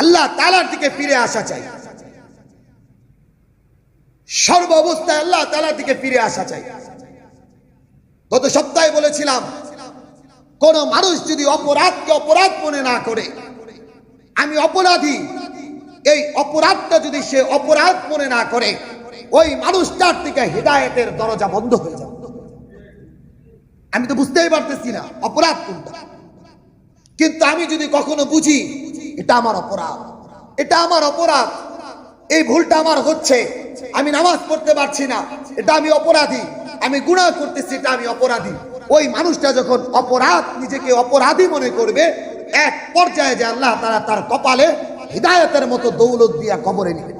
আল্লাহ তালার দিকে ফিরে আসা চাই। সর্ব অবস্থায় আল্লাহ তালার দিকে ফিরে আসা চাই। গত সপ্তাহে বলেছিলাম, কোন মানুষ যদি অপরাধকে অপরাধ মনে না করে, আমি অপরাধী, এই অপরাধটা যদি সে অপরাধ মনে না করে, ওই মানুষটার থেকে হৃদায়তের দরজা বন্ধ হয়ে যাবে। আমি তো বুঝতেই পারতেছি না, অপরাধ কোনটা? কিন্তু আমি যদি কখনো বুঝি এটা আমার অপরাধ। এটা আমার অপরাধ। এই ভুলটা আমার হচ্ছে। আমি নামাজ পড়তে পারছি না। এটা আমি অপরাধী। আমি গুণা করতেছি, এটা আমি অপরাধী। ওই মানুষটা যখন অপরাধ, নিজেকে অপরাধী মনে করবে, এক পর্যায়ে যে আল্লাহ তারা তার কপালে হৃদায়তের মতো দৌলত দিয়া কবরে নিবে।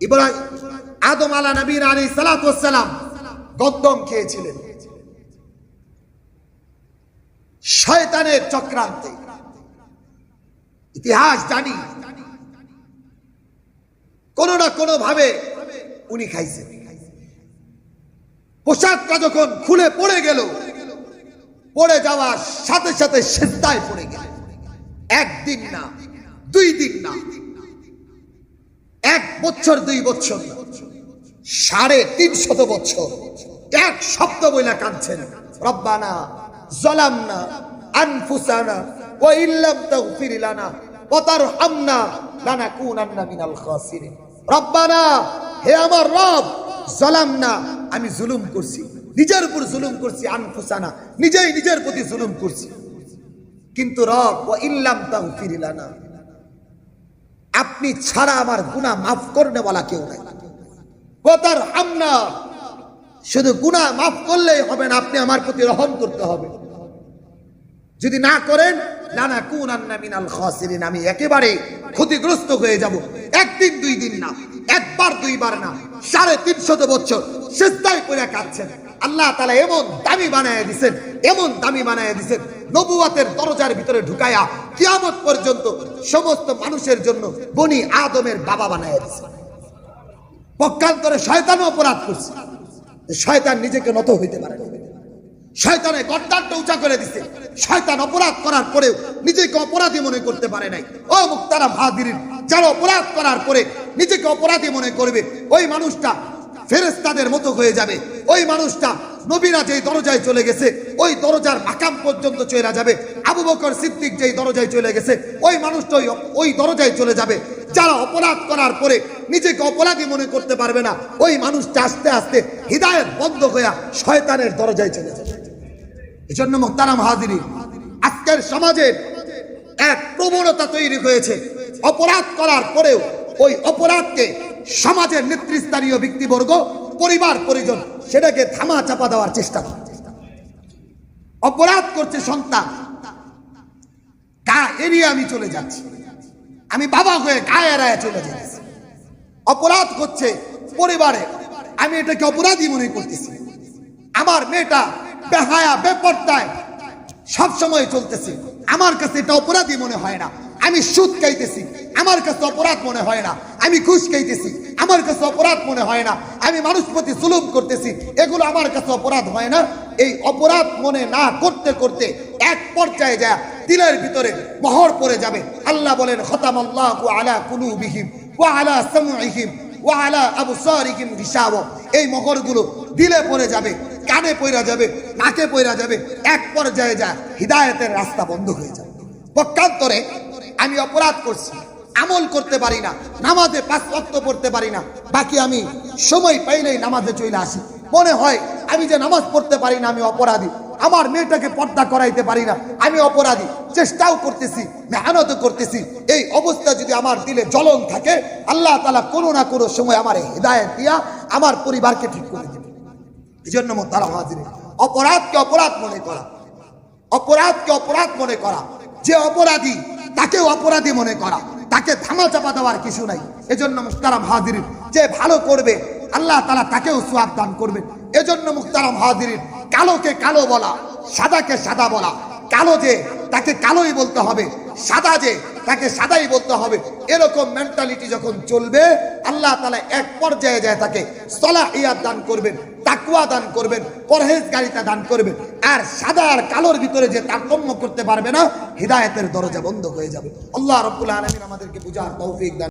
ইব্রাহিম আদম আলা নবীর আলী সালাতাম গদ্দম খেয়েছিলেন। শয়তানের চক্রান্তে। ইতিহাস জানি। কোন না কোনো ভাবে উনি খাইছেন। পোশাকটা যখন খুলে পড়ে গেল, পড়ে যাওয়ার সাথে সাথে সেদ্ধায় পড়ে গেল। একদিন না, দুই দিন না, এক বছর, দুই বছর না, সাড়ে তিনশত বছর, এক শব্দ বইলা কাঁদছেন। রব্বানা, জলামনা, আনফুসানা ও ইল্লাম তাগফির লানা। ওয়া তারহামনা লানাকুনান্না মিনাল খাসিরিন। রব্বানা, হে আমার রব, জলামনা, আমি জুলুম করছি। নিজের উপর জুলুম করছি, আনফুসানা। নিজেই নিজের প্রতি জুলুম করছি। কিন্তু রব ও ইল্লাম তাগফির লানা। আপনি ছাড়া আমার গুনাহ মাফ করনে বলা কেউ নাই। কথার হামনা শুধু গুনাহ মাফ করলেই হবে না, আপনি আমার প্রতি রহম করতে হবে। যদি না করেন লানা কুন মিনাল খাসিরিন, আমি একেবারে ক্ষতিগ্রস্ত হয়ে যাব। একদিন, দুই দিন না, একবার, দুইবার না, সাড়ে তিনশত বছর শেষদায় করে কাঁদছেন। আল্লাহ তালা এমন দামি বানায় দিছেন, এমন দামি বানায় দিছেন, নবুয়াতের দরজার ভিতরে ঢুকায়া কিয়ামত পর্যন্ত সমস্ত মানুষের জন্য বনি আদমের বাবা বানায় দিছেন পক্ষান্তরে শয়তানও অপরাধ করছে। শয়তান নিজেকে নত হইতে পারে না। শয়তানের গর্দানটা উঁচা করে দিছে। শয়তান অপরাধ করার পরেও নিজেকে অপরাধী মনে করতে পারে নাই। ও মুক্তারা ভাদিরিন, যারা অপরাধ করার পরে নিজেকে অপরাধী মনে করবে, ওই মানুষটা ফেরেস্তাদের মতো হয়ে যাবে। ওই মানুষটা নবীরা যেই দরজায় চলে গেছে, ওই দরজার মাকাম পর্যন্ত চলে যাবে। আবু বকর সিদ্দিক যেই দরজায় চলে গেছে, ওই মানুষটা ওই ওই দরজায় চলে যাবে। যারা অপরাধ করার পরে নিজেকে অপরাধী মনে করতে পারবে না, ওই মানুষটা আস্তে আস্তে হৃদায়ত বন্ধ হয়ে শয়তানের দরজায় চলে যাবে। এই জন্য মোহতারাম হাজিরি আজকের সমাজের এক প্রবণতা তৈরি হয়েছে। অপরাধ করার পরেও ওই অপরাধকে সমাজের নেতৃস্থানীয় ব্যক্তিবর্গ, পরিবার, পরিজন সেটাকে থামা চাপা দেওয়ার চেষ্টা করে। অপরাধ করছে সন্তান। গা এড়িয়ে আমি চলে যাচ্ছি। আমি বাবা হয়ে গায়ে এড়ায় চলে যাচ্ছি। অপরাধ করছে পরিবারে। আমি এটাকে অপরাধী মনে করতেছি। আমার মেয়েটা বেহায়া, বেপর্দায় সব সময় চলতেছে। আমার কাছে এটা অপরাধী মনে হয় না। আমি সুদ খাইতেছি। আমার কাছে অপরাধ মনে হয় না। আমি ঘুষ খাইতেছি। আমার কাছে অপরাধ মনে হয় না। আমি মানুষ প্রতি জুলুম করতেছি। এগুলো আমার কাছে অপরাধ হয় না। এই অপরাধ মনে না করতে করতে এক পর্যায়ে যায়, দিলের ভিতরে মহর পড়ে যাবে। আল্লাহ বলেন খতাম আল্লাহ আলা কুলুবিহিম ওয়া আলা সামউহিম ওয়া আলা আবসারিহিম গিশাওয়া এই মহরগুলো দিলে পড়ে যাবে। কানে পয়রা যাবে, নাকে পয়রা যাবে, এক পর্যায়ে যায় হিদায়তের রাস্তা বন্ধ হয়ে যাবে। পক্ষান্তরে আমি অপরাধ করছি, আমল করতে পারি না, নামাজে পাঁচ রক্ত পড়তে পারি না, বাকি আমি সময় পাইলেই নামাজে চলে আসি। মনে হয় আমি যে নামাজ পড়তে পারি না, আমি অপরাধী। আমার মেয়েটাকে পর্দা করাইতে পারি না, আমি অপরাধী। চেষ্টাও করতেছি, মেহনত করতেছি। এই অবস্থা যদি আমার দিলে জ্বলন থাকে, আল্লাহ তালা কোনো না কোনো সময় আমার হৃদায়ত দিয়া আমার পরিবারকে ঠিক করে দেবে। এই জন্য তারা হাজির অপরাধকে অপরাধ মনে করা। অপরাধকে অপরাধ মনে করা। যে অপরাধী, তাকেও অপরাধী মনে করা। তাকে থামা চাপা দেওয়ার কিছু নাই। এজন্য মুখতারাম হাজির যে ভালো করবে, আল্লাহ তালা তাকেও সোয়াব দান করবেন। এজন্য মুখতারাম হাজির কালোকে কালো বলা, সাদাকে সাদা বলা। কালো যে, তাকে কালোই বলতে হবে। সাদা যে তাকে সাদাই বলতে হবে। এরকম মেন্টালিটি যখন চলবে, আল্লাহ তালা এক পর্যায়ে যায় তাকে সলা ইয়াদ দান করবেন তাকুয়া দান করবেন, পরহেজগারিতা দান করবেন। আর সাদা আর কালোর ভিতরে যে তারতম্য করতে পারবে না, হৃদায়তের দরজা বন্ধ হয়ে যাবে। আল্লাহ রব্বুল আলমিন আমাদেরকে বুঝার তৌফিক দান